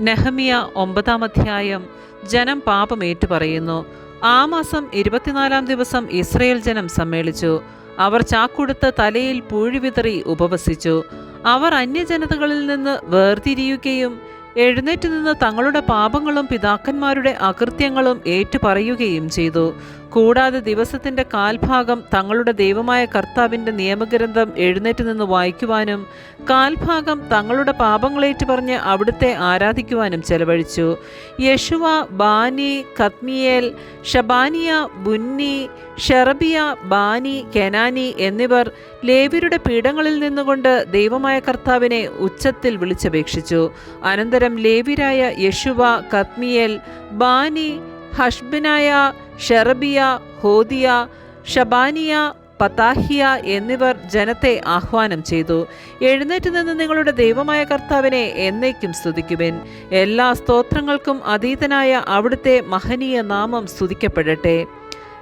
നെഹമിയ ഒമ്പതാം അധ്യായം ജനം പാപമേറ്റു ഏറ്റുപറയുന്നു. ആ മാസം ഇരുപത്തിനാലാം ദിവസം ഇസ്രയേൽ ജനം സമ്മേളിച്ചു. അവർ ചാക്കുടുത്ത് തലയിൽ പൂഴിവിതറി ഉപവസിച്ചു. അവർ അന്യജനതകളിൽ നിന്ന് വേർതിരിയുകയും എഴുന്നേറ്റ് നിന്ന് തങ്ങളുടെ പാപങ്ങളും പിതാക്കന്മാരുടെ അകൃത്യങ്ങളും ഏറ്റുപറയുകയും ചെയ്തു. കൂടാതെ ദിവസത്തിന്റെ കാൽഭാഗം തങ്ങളുടെ ദൈവമായ കർത്താവിന്റെ നിയമഗ്രന്ഥം എഴുന്നേറ്റ് നിന്ന് വായിക്കുവാനും കാൽഭാഗം തങ്ങളുടെ പാപങ്ങളേറ്റ് പറഞ്ഞ് അവിടുത്തെ ആരാധിക്കുവാനും ചെലവഴിച്ചു. യശുവ ബാനി കത്മിയേൽ ഷബാനിയ ബുന്നി ഷെറബിയ ബാനി കെനാനി എന്നിവർ ലേവ്യരുടെ പീഠങ്ങളിൽ നിന്നുകൊണ്ട് ദൈവമായ കർത്താവിനെ ഉച്ചത്തിൽ വിളിച്ചപേക്ഷിച്ചു. അനന്തരം ലേവ്യരായ യശുവ കത്മിയേൽ ബാനി ഹഷ്ബിനായ ഷെറബിയ ഹോദിയ ഷബാനിയ പതാഹിയ എന്നിവർ ജനത്തെ ആഹ്വാനം ചെയ്തു. എഴുന്നേറ്റ് നിന്ന് നിങ്ങളുടെ ദൈവമായ കർത്താവിനെ എന്നേക്കും സ്തുതിക്കുവിൻ. എല്ലാ സ്തോത്രങ്ങൾക്കും അതീതനായ അവിടുത്തെ മഹനീയ നാമം സ്തുതിക്കപ്പെടട്ടെ.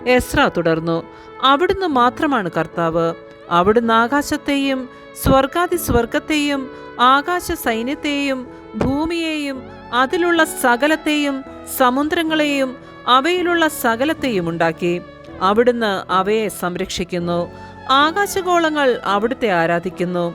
എസ്ര തുടർന്നു. അവിടുന്ന് മാത്രമാണ് കർത്താവ്. അവിടുന്ന് ആകാശത്തെയും സ്വർഗാതി സ്വർഗത്തെയും ആകാശ സൈന്യത്തെയും ഭൂമിയെയും അതിലുള്ള സകലത്തെയും സമുദ്രങ്ങളെയും അവയിലുള്ള സകലത്തെയും ഉണ്ടാക്കി. അവിടുന്ന് അവയെ സംരക്ഷിക്കുന്നു. ആകാശഗോളങ്ങൾ അവിടുത്തെ ആരാധിക്കുന്നു.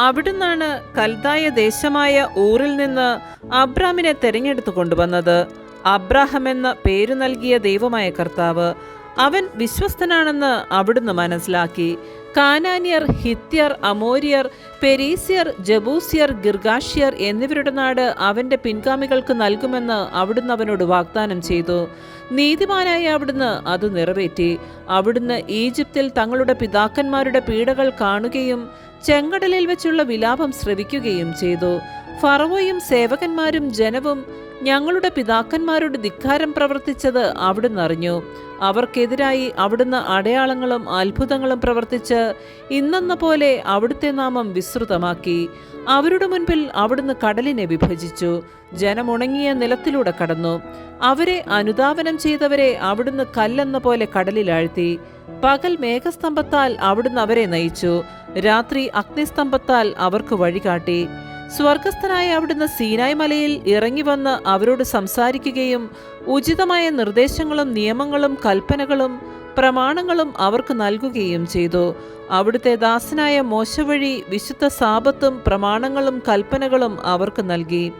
അവിടുന്നാണ് കൽതായ ദേശമായ ഊറിൽ നിന്ന് അബ്രാമിനെ തെരഞ്ഞെടുത്തു കൊണ്ടുവന്നത്. അബ്രാഹം എന്ന പേരു നൽകിയ ദൈവമായ കർത്താവ് അവൻ വിശ്വസ്തനാണെന്ന് അവിടുന്ന് മനസ്സിലാക്കി. കാനാന്യർ ഹിത്യർ അമോരിയർ പെരീസിയർ ജബൂസിയർ ഗിർഗാഷ്യർ എന്നിവരുടെ നാട് അവന്റെ പിൻഗാമികൾക്ക് നൽകുമെന്ന് അവിടുന്ന് അവനോട് വാഗ്ദാനം ചെയ്തു. നീതിമാനായ അവിടുന്ന് അത് നിറവേറ്റി. അവിടുന്ന് ഈജിപ്തിൽ തങ്ങളുടെ പിതാക്കന്മാരുടെ പീഡകൾ കാണുകയും ചെങ്കടലിൽ വെച്ചുള്ള വിലാപം ശ്രവിക്കുകയും ചെയ്തു. ഫറവോയും സേവകന്മാരും ജനവും ഞങ്ങളുടെ പിതാക്കന്മാരുടെ ധിക്കാരം പ്രവർത്തിച്ചത് അവിടുന്ന് അറിഞ്ഞു. അവർക്കെതിരായി അവിടുന്ന് അടയാളങ്ങളും അത്ഭുതങ്ങളും പ്രവർത്തിച്ച് ഇന്നെന്ന പോലെ അവിടുത്തെ നാമം വിസ്തൃതമാക്കി. അവരുടെ മുൻപിൽ അവിടുന്ന് കടലിനെ വിഭജിച്ചു. ജനമുണങ്ങിയ നിലത്തിലൂടെ കടന്നു. അവരെ അനുധാവനം ചെയ്തവരെ അവിടുന്ന് കല്ലെന്ന പോലെ കടലിലാഴ്ത്തി. പകൽ മേഘസ്തംഭത്താൽ അവിടുന്ന് അവരെ നയിച്ചു. രാത്രി അഗ്നിസ്തംഭത്താൽ അവർക്ക് വഴികാട്ടി. സ്വർഗസ്ഥനായ അവിടുന്ന് സീനായ് മലയിൽ ഇറങ്ങി വന്ന് അവരോട് സംസാരിക്കുകയും ഉചിതമായ നിർദ്ദേശങ്ങളും നിയമങ്ങളും കൽപ്പനകളും പ്രമാണങ്ങളും അവർക്ക് നൽകുകയും ചെയ്തു. അവിടുത്തെ ദാസനായ മോശ വഴി വിശുദ്ധ സാപത്തും പ്രമാണങ്ങളും കൽപ്പനകളും അവർക്ക് നൽകി.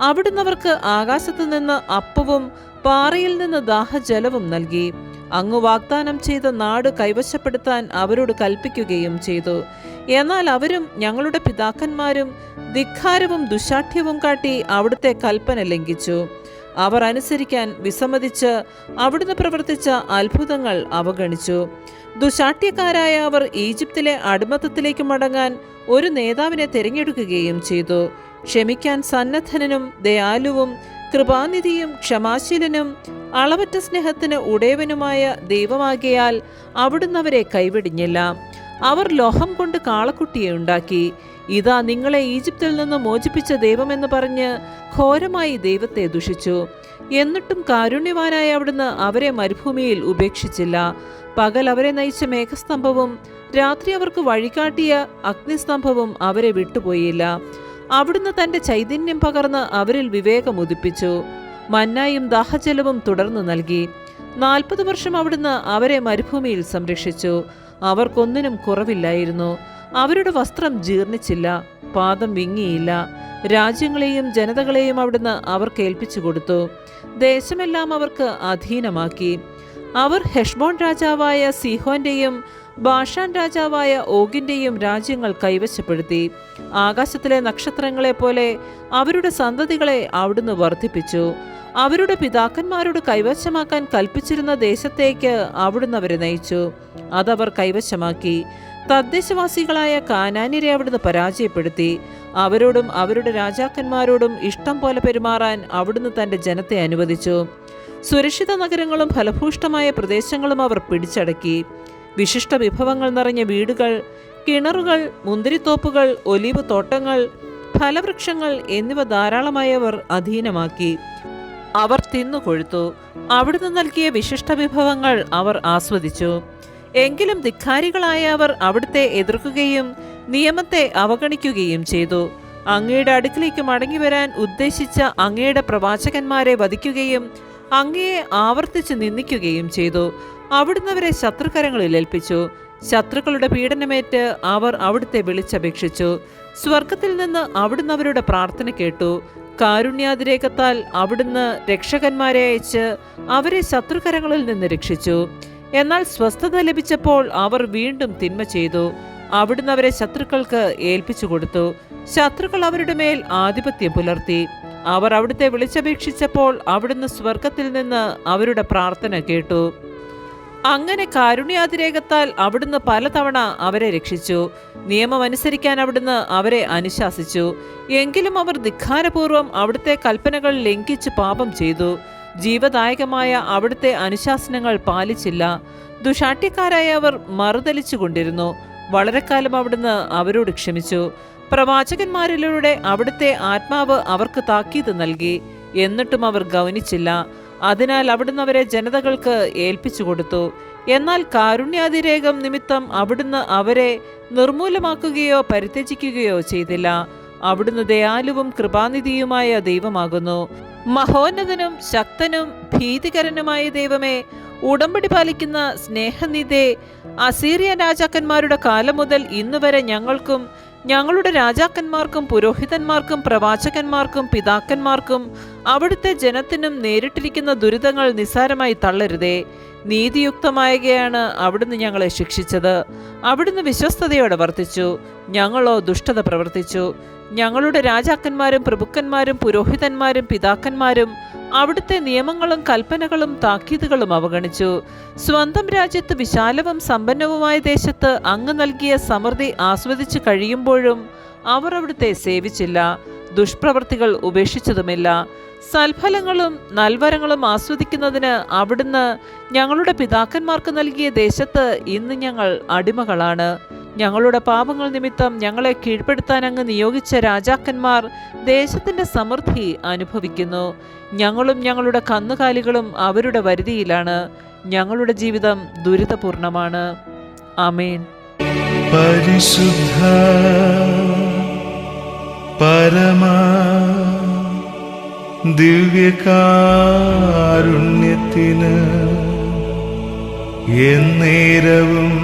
അവിടുന്ന് അവർക്ക് ആകാശത്തു നിന്ന് അപ്പവും പാറയിൽ നിന്ന് ദാഹജലവും നൽകി. അങ്ങ് വാഗ്ദാനം ചെയ്ത നാട് കൈവശപ്പെടുത്താൻ അവരോട് കൽപ്പിക്കുകയും ചെയ്തു. എന്നാൽ അവരും ഞങ്ങളുടെ പിതാക്കന്മാരും ധിഖാരവും ദുശാഠ്യവും കാട്ടി അവിടുത്തെ കൽപ്പന ലംഘിച്ചു. അവർ അനുസരിക്കാൻ വിസമ്മതിച്ച് അവിടുന്ന് പ്രവർത്തിച്ച അത്ഭുതങ്ങൾ അവഗണിച്ചു. ദുശാഠ്യക്കാരായ അവർ ഈജിപ്തിലെ അടിമത്തത്തിലേക്ക് മടങ്ങാൻ ഒരു നേതാവിനെ തിരഞ്ഞെടുക്കുകയും ചെയ്തു. ക്ഷമിക്കാൻ സന്നദ്ധനും ദയാലുവും കൃപാനിധിയും ക്ഷമാശീലനും അളവറ്റ സ്നേഹത്തിന് ഉടയവനുമായ ദൈവമാകിയാൽ അവിടുന്ന് അവരെ കൈവിടിഞ്ഞില്ല. അവർ ലോഹം കൊണ്ട് കാളക്കുട്ടിയെ ഉണ്ടാക്കി. ഇതാ നിങ്ങളെ ഈജിപ്തിൽ നിന്ന് മോചിപ്പിച്ച ദൈവമെന്ന് പറഞ്ഞ് ഘോരമായി ദൈവത്തെ ദുഷിച്ചു. എന്നിട്ടും കാരുണ്യവാനായ അവിടുന്ന് അവരെ മരുഭൂമിയിൽ ഉപേക്ഷിച്ചില്ല. പകൽ അവരെ നയിച്ച മേഘസ്തംഭവും രാത്രി അവർക്ക് വഴികാട്ടിയ അഗ്നിസ്തംഭവും അവരെ വിട്ടുപോയില്ല. അവിടുന്ന് തന്റെ ചൈതന്യം പകർന്ന് അവരിൽ വിവേകം ഉദിപ്പിച്ചു. മന്നായും ദാഹജലവും തുടർന്നു നൽകി. നാൽപ്പത് വർഷം അവിടുന്ന് അവരെ മരുഭൂമിയിൽ സംരക്ഷിച്ചു. അവർക്കൊന്നിനും കുറവില്ലായിരുന്നു. അവരുടെ വസ്ത്രം ജീർണിച്ചില്ല. പാദം വിങ്ങിയില്ല. രാജ്യങ്ങളെയും ജനതകളെയും അവിടുന്ന് അവർക്ക് ഏൽപ്പിച്ചു കൊടുത്തു. ദേശമെല്ലാം അവർക്ക് അധീനമാക്കി. അവർ ഹെഷ്ബോൺ രാജാവായ സിഹോന്റെയും ബാഷാൻ രാജാവായ ഓഗിന്റെയും രാജ്യങ്ങൾ കൈവശപ്പെടുത്തി. ആകാശത്തിലെ നക്ഷത്രങ്ങളെ പോലെ അവരുടെ സന്തതികളെ അവിടുന്ന് വർദ്ധിപ്പിച്ചു. അവരുടെ പിതാക്കന്മാരോട് കൈവശമാക്കാൻ കൽപ്പിച്ചിരുന്ന ദേശത്തേക്ക് അവിടുന്ന് അവരെ നയിച്ചു. അതവർ കൈവശമാക്കി. തദ്ദേശവാസികളായ കാനാനിരെ അവിടുന്ന് പരാജയപ്പെടുത്തി. അവരോടും അവരുടെ രാജാക്കന്മാരോടും ഇഷ്ടം പോലെ പെരുമാറാൻ അവിടുന്ന് തന്റെ ജനത്തെ അനുവദിച്ചു. സുരക്ഷിത നഗരങ്ങളും ഫലഭൂഷ്ടമായ പ്രദേശങ്ങളും അവർ പിടിച്ചടക്കി. വിശിഷ്ട വിഭവങ്ങൾ നിറഞ്ഞ വീടുകൾ കിണറുകൾ മുന്തിരിത്തോപ്പുകൾ ഒലിവ് തോട്ടങ്ങൾ ഫലവൃക്ഷങ്ങൾ എന്നിവ ധാരാളമായവർ അധീനമാക്കി. അവർ തിന്നുകൊഴുത്തു അവിടുന്ന് നൽകിയ വിശിഷ്ട വിഭവങ്ങൾ അവർ ആസ്വദിച്ചു. എങ്കിലും ധിക്കാരികളായ അവർ അവിടുത്തെ എതിർക്കുകയും നിയമത്തെ അവഗണിക്കുകയും ചെയ്തു. അങ്ങയുടെ അടുക്കിലേക്ക് മടങ്ങി വരാൻ ഉദ്ദേശിച്ച അങ്ങയുടെ പ്രവാചകന്മാരെ വധിക്കുകയും അങ്ങയെ ആവർത്തിച്ച് നിന്ദിക്കുകയും ചെയ്തു. അവിടുന്ന് അവരെ ശത്രുകരങ്ങളിൽ ഏൽപ്പിച്ചു. ശത്രുക്കളുടെ പീഡനമേറ്റ് അവർ അവിടുത്തെ വിളിച്ചപേക്ഷിച്ചു. സ്വർഗത്തിൽ നിന്ന് അവിടുന്ന് അവരുടെ പ്രാർത്ഥന കേട്ടു. കാരുണ്യാതിരേഖത്താൽ അവിടുന്ന് രക്ഷകന്മാരെ അയച്ച് അവരെ ശത്രുക്കരങ്ങളിൽ നിന്ന് രക്ഷിച്ചു. എന്നാൽ സ്വസ്ഥത ലഭിച്ചപ്പോൾ അവർ വീണ്ടും തിന്മ ചെയ്തു. അവിടുന്ന് അവരെ ശത്രുക്കൾക്ക് ഏൽപ്പിച്ചു കൊടുത്തു. ശത്രുക്കൾ അവരുടെ മേൽ ആധിപത്യം പുലർത്തി. അവർ അവിടുത്തെ വിളിച്ചപേക്ഷിച്ചപ്പോൾ അവിടുന്ന് സ്വർഗത്തിൽ നിന്ന് അവരുടെ പ്രാർത്ഥന കേട്ടു. അങ്ങനെ കാരുണ്യാതിരേകത്താൽ അവിടുന്ന് പലതവണ അവരെ രക്ഷിച്ചു. നിയമം അനുസരിക്കാൻ അവിടുന്ന് അവരെ അനുശാസിച്ചു. എങ്കിലും അവർ ധിഖാരപൂർവം അവിടുത്തെ കൽപ്പനകൾ ലംഘിച്ച് പാപം ചെയ്തു. ജീവദായകമായ അവിടുത്തെ അനുശാസനങ്ങൾ പാലിച്ചില്ല. ദുഷാട്യക്കാരായ അവർ മറുതലിച്ചു കൊണ്ടിരുന്നു വളരെ കാലം അവിടുന്ന് അവരോട് ക്ഷമിച്ചു. പ്രവാചകന്മാരിലൂടെ അവിടുത്തെ ആത്മാവ് അവർക്ക് താക്കീത് നൽകി. എന്നിട്ടും അവർ ഗൗനിച്ചില്ല. അതിനാൽ അവിടുന്ന് അവരെ ജനതകൾക്ക് ഏൽപ്പിച്ചു കൊടുത്തു. എന്നാൽ കാരുണ്യാതിരേകം നിമിത്തം അവിടുന്ന് അവരെ നിർമൂലമാക്കുകയോ പരിത്യജിക്കുകയോ ചെയ്തില്ല. അവിടുന്ന് ദയാലുവും കൃപാനിധിയുമായ ദൈവമാകുന്നു. മഹോന്നതനും ശക്തനും ഭീതികരനുമായ ദൈവമേ ഉടമ്പടി പാലിക്കുന്ന സ്നേഹനിധേ അസീറിയ രാജാക്കന്മാരുടെ കാലം മുതൽ ഇന്നുവരെ ഞങ്ങൾക്കും ഞങ്ങളുടെ രാജാക്കന്മാർക്കും പുരോഹിതന്മാർക്കും പ്രവാചകന്മാർക്കും പിതാക്കന്മാർക്കും അവിടുത്തെ ജനത്തിനും നേരിട്ടിരിക്കുന്ന ദുരിതങ്ങൾ നിസ്സാരമായി തള്ളരുതേ. നീതിയുക്തമായകയാണ് അവിടുന്ന് ഞങ്ങളെ ശിക്ഷിച്ചത്. അവിടുന്ന് വിശ്വസ്തയോടെ വർത്തിച്ചു. ഞങ്ങളോ ദുഷ്ടത പ്രവർത്തിച്ചു. ഞങ്ങളുടെ രാജാക്കന്മാരും പ്രഭുക്കന്മാരും പുരോഹിതന്മാരും പിതാക്കന്മാരും അവിടുത്തെ നിയമങ്ങളും കൽപ്പനകളും താക്കീതുകളും അവഗണിച്ചു. സ്വന്തം രാജ്യത്ത് വിശാലവും സമ്പന്നവുമായ ദേശത്ത് അങ്ങ് നൽകിയ സമൃദ്ധി ആസ്വദിച്ചു കഴിയുമ്പോഴും അവർ അവിടുത്തെ സേവിച്ചില്ല. ദുഷ്പ്രവൃത്തികൾ ഉപേക്ഷിച്ചതുമില്ല. സൽഫലങ്ങളും നൽവരങ്ങളും ആസ്വദിക്കുന്നതിന് അവിടുന്ന് ഞങ്ങളുടെ പിതാക്കന്മാർക്ക് നൽകിയ ദേശത്ത് ഇന്ന് ഞങ്ങൾ അടിമകളാണ്. ഞങ്ങളുടെ പാപങ്ങൾ നിമിത്തം ഞങ്ങളെ കീഴ്പ്പെടുത്താൻ അങ്ങ് നിയോഗിച്ച രാജാക്കന്മാർ ദേശത്തിന്റെ സമൃദ്ധി അനുഭവിക്കുന്നു. ഞങ്ങളും ഞങ്ങളുടെ കന്നുകാലികളും അവരുടെ വരുതിയിലാണ്. ഞങ്ങളുടെ ജീവിതം ദുരിതപൂർണമാണ്. ആമേൻ. പരിശുദ്ധ പരമാ ദിവ്യകാരുണ്യത്തിന് എന്നേരവും